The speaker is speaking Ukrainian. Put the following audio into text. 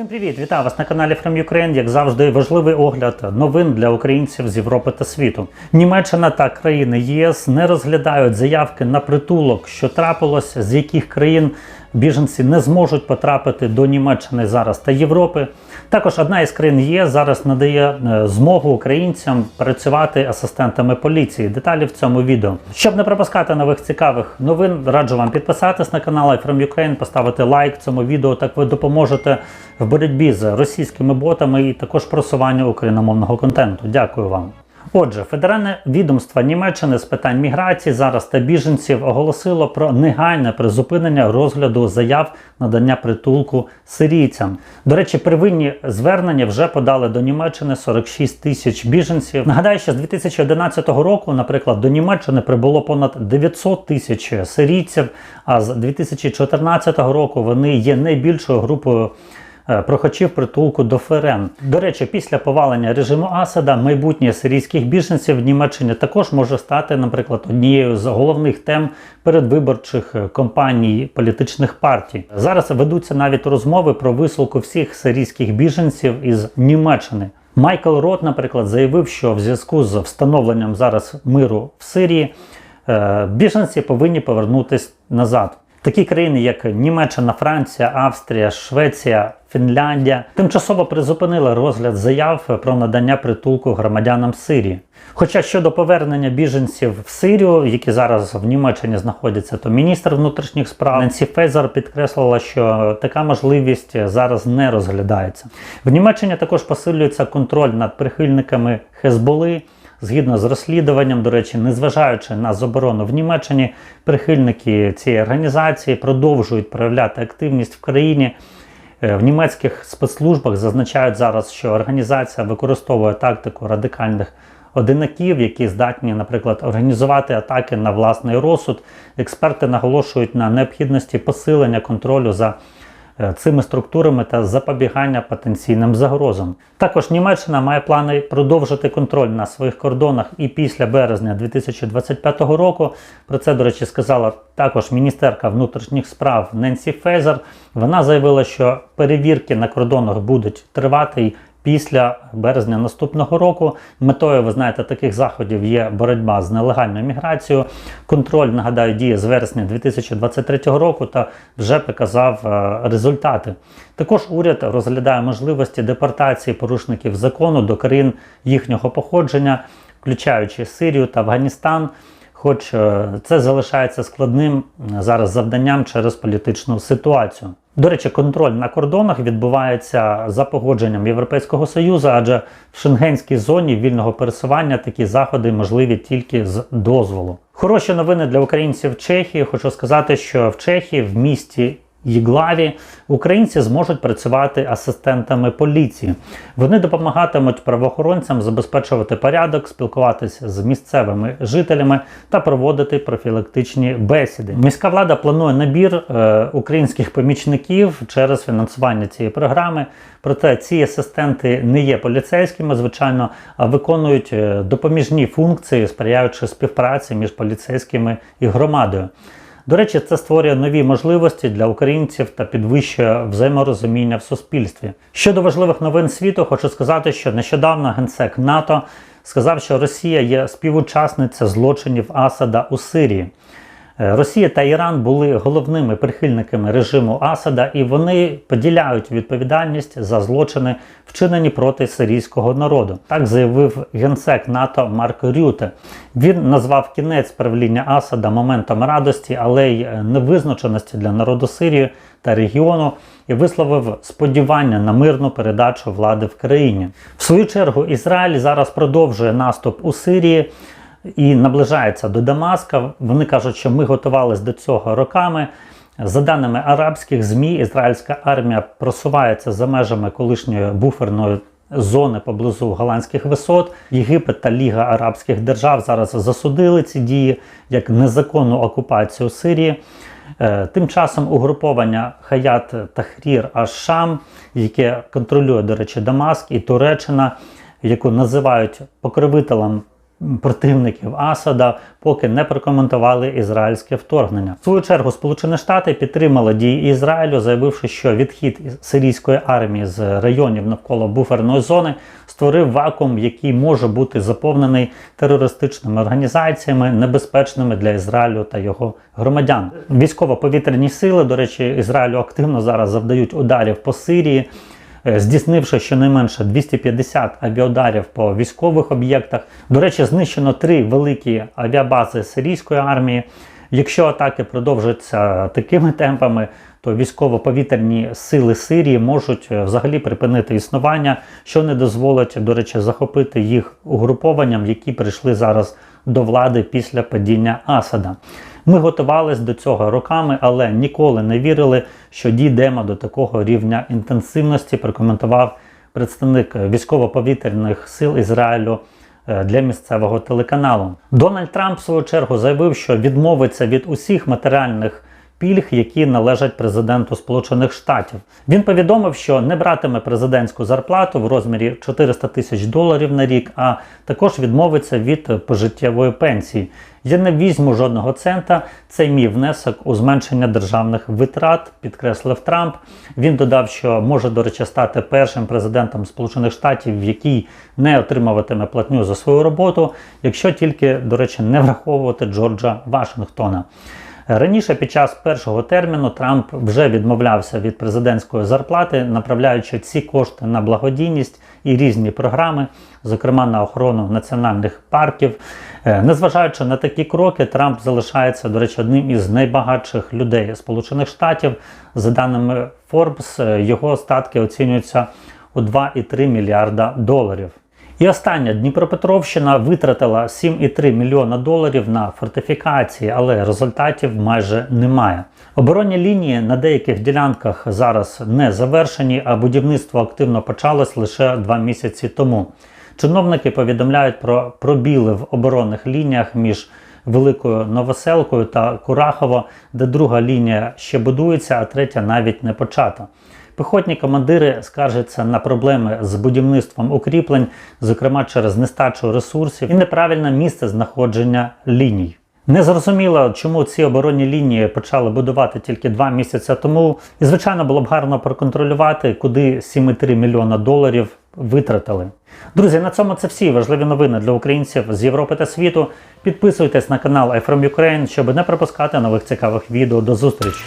Всім привіт! Вітаю вас на каналі From Ukraine. Як завжди, важливий огляд новин для українців з Європи та світу. Німеччина та країни ЄС не розглядають заявки на притулок, що трапилось, з яких країн біженці не зможуть потрапити до Німеччини зараз та Європи. Також одна із країн ЄС зараз надає е, змогу українцям працювати асистентами поліції. Деталі в цьому відео. Щоб не пропускати нових цікавих новин, раджу вам підписатись на канал From Ukraine, поставити лайк цьому відео. Так ви допоможете в боротьбі з російськими ботами і також просуванню україномовного контенту. Дякую вам. Отже, федеральне відомство Німеччини з питань міграції зараз та біженців оголосило про негайне призупинення розгляду заяв надання притулку сирійцям. До речі, первинні звернення вже подали до Німеччини 46 тисяч біженців. Нагадаю, що з 2011 року, наприклад, до Німеччини прибуло понад 900 тисяч сирійців. А з 2014 року вони є найбільшою групою. Е, Прохочів притулку до ФРН. До речі, після повалення режиму Асада майбутнє сирійських біженців в Німеччині також може стати, наприклад, однією з головних тем передвиборчих е, кампаній політичних партій. Зараз ведуться навіть розмови про висилку всіх сирійських біженців із Німеччини. Майкл Рот, наприклад, заявив, що в зв'язку з встановленням зараз миру в Сирії е, біженці повинні повернутися назад. Такі країни, як Німеччина, Франція, Австрія, Швеція, Фінляндія, тимчасово призупинили розгляд заяв про надання притулку громадянам Сирії. Хоча щодо повернення біженців в Сирію, які зараз в Німеччині знаходяться, то міністр внутрішніх справ Ненсі Фейзер підкреслила, що така можливість зараз не розглядається. В Німеччині також посилюється контроль над прихильниками Хезболи. Згідно з розслідуванням, до речі, незважаючи на заборону в Німеччині, прихильники цієї організації продовжують проявляти активність в країні. Е, В німецьких спецслужбах зазначають зараз, що організація використовує тактику радикальних одинаків, які здатні, наприклад, організувати атаки на власний розсуд. Експерти наголошують на необхідності посилення контролю за цими структурами та запобігання потенційним загрозам. Також Німеччина має плани продовжити контроль на своїх кордонах і після березня 2025 року. Про це, до речі, сказала також міністерка внутрішніх справ Ненсі Фейзер. Вона заявила, що перевірки на кордонах будуть тривати й після березня наступного року. Метою, ви знаєте, таких заходів є боротьба з нелегальною міграцією. Контроль, нагадаю, діє з вересня 2023 року та вже показав е, результати. Також уряд розглядає можливості депортації порушників закону до країн їхнього походження, включаючи Сирію та Афганістан. Хоч е, це залишається складним е, зараз завданням через політичну ситуацію. До речі, контроль на кордонах відбувається за погодженням Європейського Союзу, адже в шенгенській зоні вільного пересування такі заходи можливі тільки з дозволу. Хороші новини для українців Чехії. Хочу сказати, що в Чехії в місті Єглаві українці зможуть працювати асистентами поліції. Вони допомагатимуть правоохоронцям забезпечувати порядок, спілкуватися з місцевими жителями та проводити профілактичні бесіди. Міська влада планує набір е, українських помічників через фінансування цієї програми. Проте ці асистенти не є поліцейськими, звичайно, а виконують е, допоміжні функції, сприяючи співпраці між поліцейськими і громадою. До речі, це створює нові можливості для українців та підвищує взаєморозуміння в суспільстві. Щодо важливих новин світу, хочу сказати, що нещодавно генсек НАТО сказав, що Росія є співучасниця злочинів Асада у Сирії. Е, Росія та Іран були головними прихильниками режиму Асада, і вони поділяють відповідальність за злочини, вчинені проти сирійського народу. Так заявив генсек НАТО Марк Рюте. Він назвав кінець правління Асада моментом радості, але й невизначеності для народу Сирії та регіону і висловив сподівання на мирну передачу влади в країні. В свою чергу Ізраїль зараз продовжує наступ у Сирії і наближається до Дамаска. Вони кажуть, що ми готувалися до цього роками. За даними арабських ЗМІ, ізраїльська армія просувається за межами колишньої буферної зони поблизу голландських висот. Єгипет та Ліга Арабських держав зараз засудили ці дії як незаконну окупацію Сирії. Е, Тим часом угруповання Хаят Тахрір Аш-Шам, яке контролює, до речі, Дамаск і Туреччина, яку називають покровителем противників Асада поки не прокоментували ізраїльське вторгнення. В свою чергу Сполучені Штати підтримали дії Ізраїлю, заявивши, що відхід сирійської армії з районів навколо буферної зони створив вакуум, який може бути заповнений терористичними організаціями, небезпечними для Ізраїлю та його громадян. Військово-повітряні сили, до речі, Ізраїлю активно зараз завдають ударів по Сирії. Е, здійснивши щонайменше 250 авіаударів по військових об'єктах. До речі, знищено три великі авіабази сирійської армії. Якщо атаки продовжаться такими темпами, то військово-повітряні сили Сирії можуть е, взагалі припинити існування, що не дозволить, до речі, захопити їх угрупованням, які прийшли зараз до влади після падіння Асада. Ми готувалися до цього роками, але ніколи не вірили, що дійдемо до такого рівня інтенсивності. Прокоментував представник військово-повітряних сил Ізраїлю е, для місцевого телеканалу. Дональд Трамп в свою чергу заявив, що відмовиться від усіх матеріальних пільг, які належать президенту Сполучених Штатів. Він повідомив, що не братиме президентську зарплату в розмірі 400 тисяч доларів на рік, а також відмовиться від пожиттєвої пенсії. Я не візьму жодного цента. Це мій внесок у зменшення державних витрат, підкреслив Трамп. Він додав, що може, до речі, стати першим президентом Сполучених Штатів, який не отримуватиме платню за свою роботу, якщо тільки, до речі, не враховувати Джорджа Вашингтона. Раніше під час першого терміну Трамп вже відмовлявся від президентської зарплати, направляючи ці кошти на благодійність і різні програми, зокрема на охорону національних парків. Е, Незважаючи на такі кроки, Трамп залишається, до речі, одним із найбагатших людей Сполучених Штатів. За даними Forbes, е, його статки оцінюються у 2,3 мільярда доларів. І остання Дніпропетровщина витратила 7,3 мільйона доларів на фортифікації, але результатів майже немає. Оборонні лінії на деяких ділянках зараз не завершені, а будівництво активно почалось лише два місяці тому. Чиновники повідомляють про пробіли в оборонних лініях між Великою Новоселкою та Курахово, де друга лінія ще будується, а третя навіть не почата. Піхотні командири скаржаться на проблеми з будівництвом укріплень, зокрема через нестачу ресурсів і неправильне місце знаходження ліній. Незрозуміло, чому ці оборонні лінії почали будувати тільки два місяці тому. І, звичайно, було б гарно проконтролювати, куди 7,3 мільйона доларів витратили. Друзі, на цьому це всі важливі новини для українців з Європи та світу. Підписуйтесь на канал iFrom щоб не пропускати нових цікавих відео. До зустрічі!